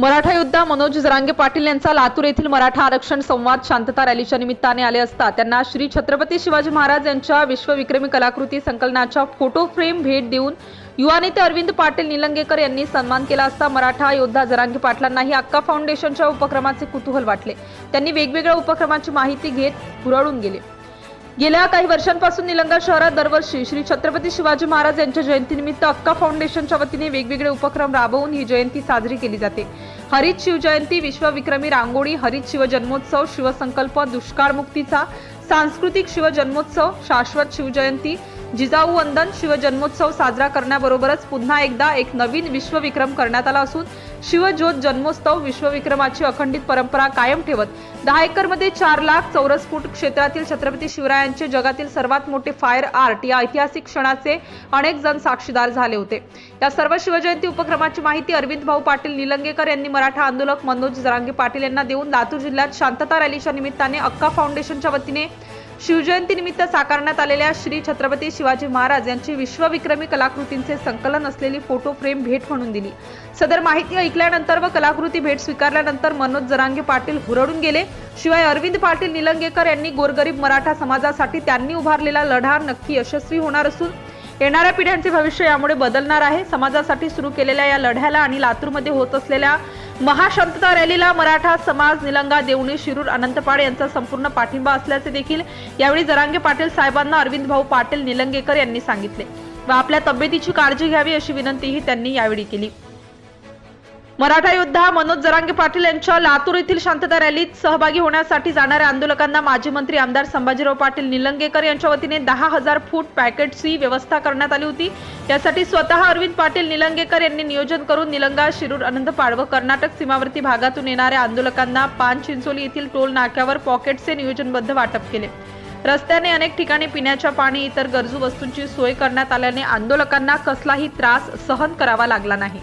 मराठा योद्धा मनोज जरांगे पाटील यांचा लातूर येथील मराठा आरक्षण संवाद शांतता रॅलीच्या निमित्ताने आले असता त्यांना श्री छत्रपती शिवाजी महाराज यांच्या विश्वविक्रमी कलाकृती संकलनाच्या फोटो फ्रेम भेट देऊन युवा नेते अरविंद पाटील निलंगेकर यांनी सन्मान केला असता मराठा योद्धा जरांगे पाटलांनाही अक्का फाउंडेशनच्या उपक्रमाचे कुतूहल वाटले. त्यांनी वेगवेगळ्या उपक्रमाची माहिती घेत हुरळून गेले. गेल्या काही वर्षांपासून निलंगा शहरात दरवर्षी श्री छत्रपती शिवाजी महाराज यांच्या जयंतीनिमित्त अक्का फाउंडेशनच्या वतीने वेगवेगळे उपक्रम राबवून ही जयंती साजरी केली जाते. हरित शिवजयंती विश्वविक्रमी रांगोळी हरित शिवजन्मोत्सव शिवसंकल्प दुष्काळमुक्तीचा सांस्कृतिक शिवजन्मोत्सव शाश्वत शिवजयंती जिजाऊ वंदन शिवजन्मोत्सव साजरा करण्याबरोबरच पुन्हा एकदा एक नवीन विश्वविक्रम करण्यात आला असून शिवज्योत जन्मोत्सव विश्वविक्रमाची अखंडित परंपरा कायम ठेवत दहा एकरमध्ये चार लाख चौरस फूट क्षेत्रातील छत्रपती शिवरायांचे जगातील सर्वात मोठे फायर आर्ट या ऐतिहासिक क्षणाचे अनेक जण साक्षीदार झाले होते. या सर्व शिवजयंती उपक्रमाची माहिती अरविंद भाऊ पाटील निलंगेकर यांनी मराठा आंदोलक मनोज जरांगे पाटील यांना देऊन लातूर जिल्ह्यात शांतता रॅलीच्या निमित्ताने अक्का फाउंडेशनच्या वतीने शिवजयंतीनिमित्त साकारण्यात आलेल्या श्री छत्रपती शिवाजी महाराज यांची विश्वविक्रमी कलाकृतींचे संकलन असलेली फोटो फ्रेम भेट म्हणून दिली. सदर माहिती ऐकल्यानंतर व कलाकृती भेट स्वीकारल्यानंतर मनोज जरांगे पाटील हुरडून गेले. शिवाय अरविंद पाटील निलंगेकर यांनी गोरगरीब मराठा समाजासाठी त्यांनी उभारलेला लढा नक्की यशस्वी होणार असून येणाऱ्या पिढ्यांचे भविष्य यामुळे बदलणार आहे. समाजासाठी सुरू केलेल्या या लढ्याला आणि लातूरमध्ये होत असलेल्या महाशांतता रॅलीला मराठा समाज निलंगा देवणी शिरूर अनंतपाड यांचा संपूर्ण पाठिंबा असल्याचे देखील यावेळी जरांगे पाटील साहेबांना अरविंद भाऊ पाटील निलंगेकर यांनी सांगितले व आपल्या तब्येतीची काळजी घ्यावी अशी विनंतीही त्यांनी यावेळी केली. मराठा योद्धा मनोज जरांगे पाटील यांच्या लातूर येथील शांतता रॅलीत सहभागी होण्यासाठी जाणाऱ्या आंदोलकांना माजी मंत्री आमदार संभाजीराव पाटील निलंगेकर यांच्या वतीने दहा हजार फूट पॅकेटची व्यवस्था करण्यात आली होती. यासाठी स्वतः अरविंद पाटील निलंगेकर यांनी नियोजन करून निलंगा शिरूर अनंतपाड व कर्नाटक सीमावर्ती भागातून येणाऱ्या आंदोलकांना पान चिंचोली येथील टोल नाक्यावर पॉकेटचे नियोजनबद्ध वाटप केले. रस्त्याने अनेक ठिकाणी पिण्याच्या पाणी इतर गरजू वस्तूंची सोय करण्यात आल्याने आंदोलकांना कसलाही त्रास सहन करावा लागला नाही.